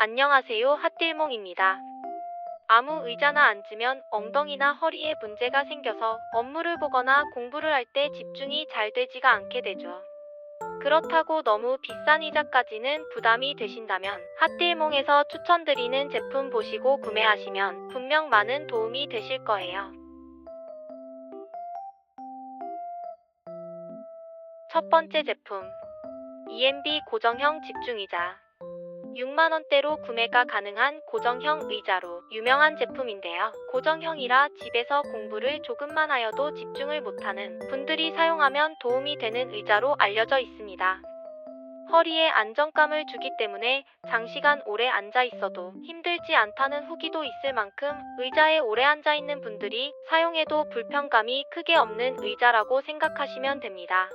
안녕하세요. 핫딜몽입니다. 아무 의자나 앉으면 엉덩이나 허리에 문제가 생겨서 업무를 보거나 공부를 할 때 집중이 잘 되지가 않게 되죠. 그렇다고 너무 비싼 의자까지는 부담이 되신다면 핫딜몽에서 추천드리는 제품 보시고 구매하시면 분명 많은 도움이 되실 거예요. 첫 번째 제품. EMB 고정형 집중의자. 6만원대로 구매가 가능한 고정형 의자로 유명한 제품인데요. 고정형이라 집에서 공부를 조금만 하여도 집중을 못하는 분들이 사용하면 도움이 되는 의자로 알려져 있습니다. 허리에 안정감을 주기 때문에 장시간 오래 앉아 있어도 힘들지 않다는 후기도 있을 만큼 의자에 오래 앉아 있는 분들이 사용해도 불편감이 크게 없는 의자라고 생각하시면 됩니다.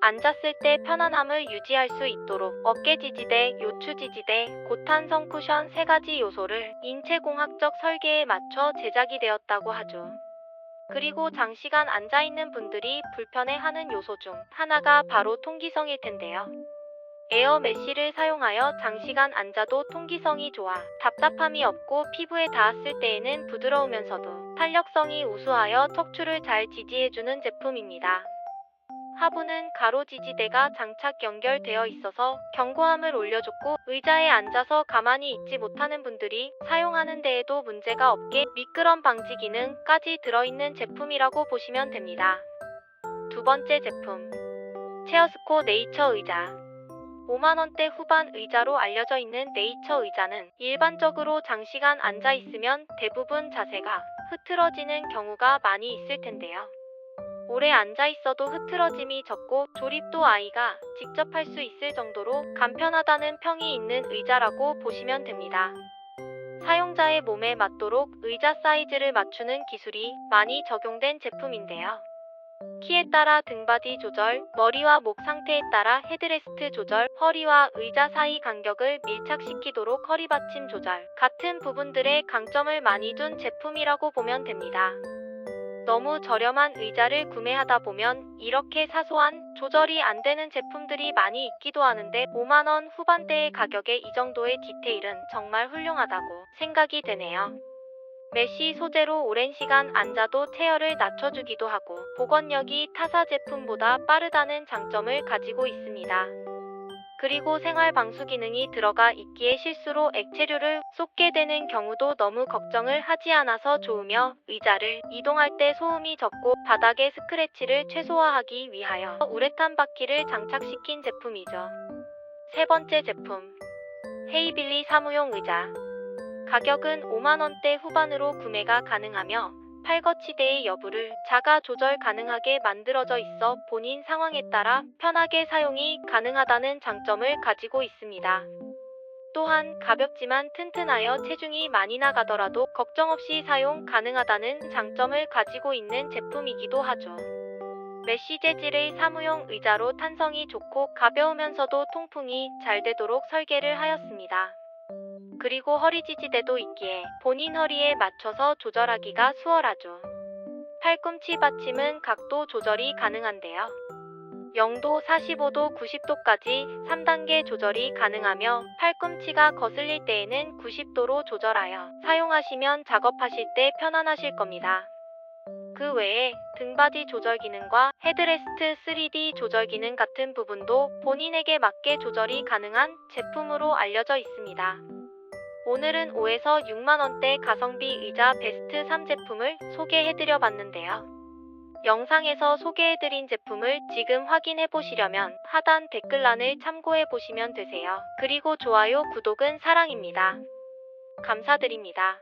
앉았을 때 편안함을 유지할 수 있도록 어깨 지지대, 요추 지지대, 고탄성 쿠션 세 가지 요소를 인체공학적 설계에 맞춰 제작이 되었다고 하죠. 그리고 장시간 앉아 있는 분들이 불편해하는 요소 중 하나가 바로 통기성일 텐데요. 에어 메쉬를 사용하여 장시간 앉아도 통기성이 좋아 답답함이 없고 피부에 닿았을 때에는 부드러우면서도 탄력성이 우수하여 척추를 잘 지지해주는 제품입니다. 하부는 가로 지지대가 장착 연결되어 있어서 견고함을 올려줬고 의자에 앉아서 가만히 있지 못하는 분들이 사용하는 데에도 문제가 없게 미끄럼 방지 기능까지 들어있는 제품이라고 보시면 됩니다. 두 번째 제품 체어스코 네이처 의자 5만원대 후반 의자로 알려져 있는 네이처 의자는 일반적으로 장시간 앉아 있으면 대부분 자세가 흐트러지는 경우가 많이 있을 텐데요. 오래 앉아 있어도 흐트러짐이 적고 조립도 아이가 직접 할 수 있을 정도로 간편하다는 평이 있는 의자라고 보시면 됩니다. 사용자의 몸에 맞도록 의자 사이즈를 맞추는 기술이 많이 적용된 제품인데요. 키에 따라 등바디 조절, 머리와 목 상태에 따라 헤드레스트 조절, 허리와 의자 사이 간격을 밀착시키도록 허리 받침 조절 같은 부분들의 강점을 많이 둔 제품이라고 보면 됩니다. 너무 저렴한 의자를 구매하다 보면 이렇게 사소한 조절이 안 되는 제품들이 많이 있기도 하는데 5만원 후반대의 가격에 이 정도의 디테일은 정말 훌륭하다고 생각이 되네요. 메쉬 소재로 오랜 시간 앉아도 체열을 낮춰주기도 하고 복원력이 타사 제품보다 빠르다는 장점을 가지고 있습니다. 그리고 생활 방수 기능이 들어가 있기에 실수로 액체류를 쏟게 되는 경우도 너무 걱정을 하지 않아서 좋으며 의자를 이동할 때 소음이 적고 바닥의 스크래치를 최소화하기 위하여 우레탄 바퀴를 장착시킨 제품이죠. 세 번째 제품 헤이빌리 사무용 의자 가격은 5만원대 후반으로 구매가 가능하며 팔거치대의 여부를 자가 조절 가능하게 만들어져 있어 본인 상황에 따라 편하게 사용이 가능하다는 장점을 가지고 있습니다. 또한 가볍지만 튼튼하여 체중이 많이 나가더라도 걱정 없이 사용 가능하다는 장점을 가지고 있는 제품이기도 하죠. 메쉬 재질의 사무용 의자로 탄성이 좋고 가벼우면서도 통풍이 잘 되도록 설계를 하였습니다. 그리고 허리 지지대도 있기에 본인 허리에 맞춰서 조절하기가 수월하죠. 팔꿈치 받침은 각도 조절이 가능한데요. 0도 45도 90도까지 3단계 조절이 가능하며 팔꿈치가 거슬릴 때에는 90도로 조절하여 사용하시면 작업하실 때 편안하실 겁니다. 그 외에 등받이 조절 기능과 헤드레스트 3D 조절 기능 같은 부분도 본인에게 맞게 조절이 가능한 제품으로 알려져 있습니다. 오늘은 5에서 6만원대 가성비 의자 베스트 3 제품을 소개해드려 봤는데요. 영상에서 소개해드린 제품을 지금 확인해보시려면 하단 댓글란을 참고해보시면 되세요. 그리고 좋아요, 구독은 사랑입니다. 감사드립니다.